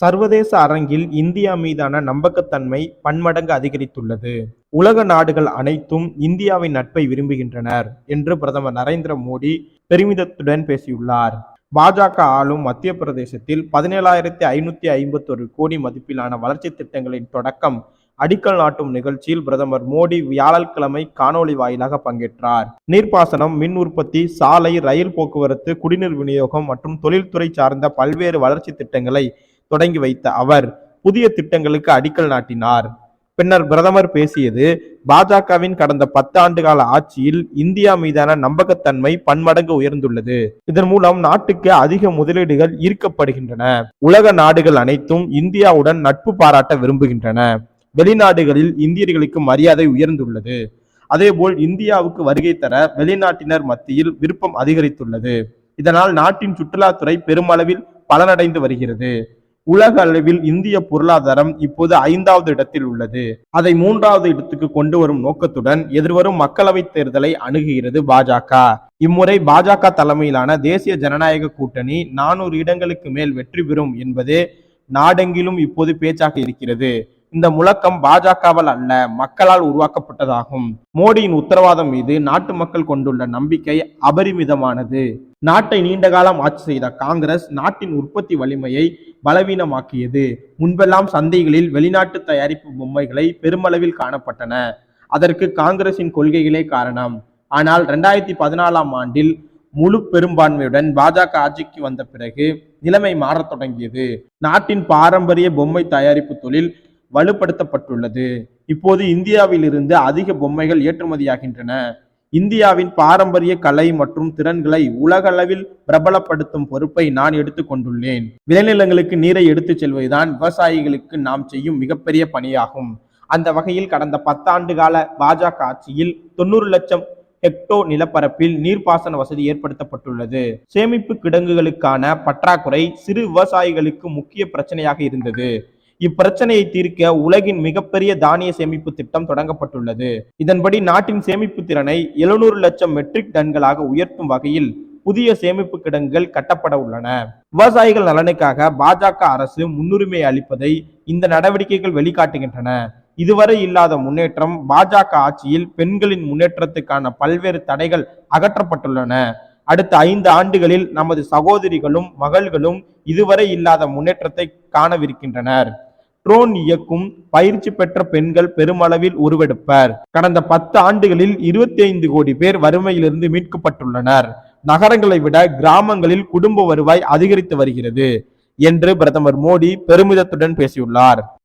சர்வதேச அரங்கில் இந்தியா மீதான நம்பகத்தன்மை பன்மடங்கு அதிகரித்துள்ளது. உலக நாடுகள் அனைத்தும் இந்தியாவின் நட்பை விரும்புகின்றனர் என்று பிரதமர் நரேந்திர மோடி பெருமிதத்துடன் பேசியுள்ளார். பாஜக ஆளும் மத்திய பிரதேசத்தில் பதினேழாயிரத்தி ஐநூத்தி ஐம்பத்தொரு கோடி மதிப்பிலான வளர்ச்சி திட்டங்களின் தொடக்கம் அடிக்கல் நாட்டும் நிகழ்ச்சியில் பிரதமர் மோடி வியாழக்கிழமை காணொளி வாயிலாக பங்கேற்றார். நீர்ப்பாசனம் மின் உற்பத்தி சாலை ரயில் போக்குவரத்து குடிநீர் விநியோகம் மற்றும் தொழில்துறை சார்ந்த பல்வேறு வளர்ச்சி திட்டங்களை தொடங்கி வைத்த அவர் புதிய திட்டங்களுக்கு அடிக்கல் நாட்டினார். பின்னர் பிரதமர் பேசியது பாஜகவின் கடந்த பத்து ஆண்டு கால ஆட்சியில் இந்தியா மீதான நம்பகத்தன்மை பன்மடங்கு உயர்ந்துள்ளது. இதன் மூலம் நாட்டுக்கு அதிக முதலீடுகள் ஈர்க்கப்படுகின்றன. உலக நாடுகள் அனைத்தும் இந்தியாவுடன் நட்பு பாராட்ட விரும்புகின்றன. வெளிநாடுகளில் இந்தியர்களுக்கு மரியாதை உயர்ந்துள்ளது. அதேபோல் இந்தியாவுக்கு வருகை தர வெளிநாட்டினர் மத்தியில் விருப்பம் அதிகரித்துள்ளது. இதனால் நாட்டின் சுற்றுலாத்துறை பெருமளவில் பலனடைந்து வருகிறது. உலக அளவில் இந்திய பொருளாதாரம் இப்போது ஐந்தாவது இடத்தில் உள்ளது. அதை மூன்றாவது இடத்துக்கு கொண்டு வரும் நோக்கத்துடன் எதிர்வரும் மக்களவைத் தேர்தலை அணுகுகிறது பாஜக. இம்முறை பாஜக தலைமையிலான தேசிய ஜனநாயக கூட்டணி நானூறு இடங்களுக்கு மேல் வெற்றி பெறும் என்பது நாடெங்கிலும் இப்போது பேச்சாக இருக்கிறது. இந்த முழக்கம் பாஜகவால் அல்ல மக்களால் உருவாக்கப்பட்டதாகும். மோடியின் உத்தரவாதம் மீது நாட்டு மக்கள் கொண்டுள்ள நம்பிக்கை அபரிமிதமானது. நாட்டை நீண்ட காலம் ஆட்சி செய்த காங்கிரஸ் நாட்டின் உற்பத்தி வலிமையை பலவீனமாக்கியது. முன்பெல்லாம் சந்தைகளில் வெளிநாட்டு தயாரிப்பு பொம்மைகளை பெருமளவில் காணப்பட்டன. அதற்கு காங்கிரசின் கொள்கைகளே காரணம். ஆனால் ரெண்டாயிரத்தி பதினாலாம் ஆண்டில் முழு பெரும்பான்மையுடன் பாஜக ஆட்சிக்கு வந்த பிறகு நிலைமை மாறத் தொடங்கியது. நாட்டின் பாரம்பரிய பொம்மை தயாரிப்பு தொழில் வலுப்படுத்தப்பட்டுள்ளது. இப்போது இந்தியாவிலிருந்து அதிக பொம்மைகள் ஏற்றுமதியாகின்றன. இந்தியாவின் பாரம்பரிய கலை மற்றும் திறன்களை உலகளவில் பிரபலப்படுத்தும் பொறுப்பை நான் எடுத்துக்கொண்டுள்ளேன் விளைநிலங்களுக்கு நீரை எடுத்துச் செல்வதுதான் விவசாயிகளுக்கு நாம் செய்யும் மிகப்பெரிய பணியாகும். அந்த வகையில் கடந்த பத்தாண்டு கால பாஜக ஆட்சியில் தொண்ணூறு லட்சம் ஹெக்டோ நிலப்பரப்பில் நீர்ப்பாசன வசதி ஏற்படுத்தப்பட்டுள்ளது. சேமிப்பு கிடங்குகளுக்கான பற்றாக்குறை சிறு விவசாயிகளுக்கு முக்கிய பிரச்சனையாக இருந்தது. இப்பிரச்சனையை தீர்க்க உலகின் மிகப்பெரிய தானிய சேமிப்பு திட்டம் தொடங்கப்பட்டுள்ளது. இதன்படி நாட்டின் சேமிப்பு திறனை எழுநூறு லட்சம் மெட்ரிக் டன்களாக உயர்த்தும் வகையில் புதிய சேமிப்பு கிடங்குகள் கட்டப்பட உள்ளன. விவசாயிகள் நலனுக்காக பாஜக அரசு முன்னுரிமை அளிப்பதை இந்த நடவடிக்கைகள் வெளிக்காட்டுகின்றன. இதுவரை இல்லாத முன்னேற்றம் பாஜக ஆட்சியில் பெண்களின் முன்னேற்றத்துக்கான பல்வேறு தடைகள் அகற்றப்பட்டுள்ளன. அடுத்த ஐந்து ஆண்டுகளில் நமது சகோதரிகளும் மகள்களும் இதுவரை இல்லாத முன்னேற்றத்தை காணவிருக்கின்றனர். ட்ரோன் இயக்கும் பயிற்சி பெற்ற பெண்கள் பெருமளவில் உருவெடுப்பர். கடந்த பத்து ஆண்டுகளில் இருபத்தி ஐந்து கோடி பேர் வறுமையிலிருந்து மீட்கப்பட்டுள்ளனர். நகரங்களை விட கிராமங்களில் குடும்ப வருவாய் அதிகரித்து வருகிறது என்று பிரதமர் மோடி பெருமிதத்துடன் பேசியுள்ளார்.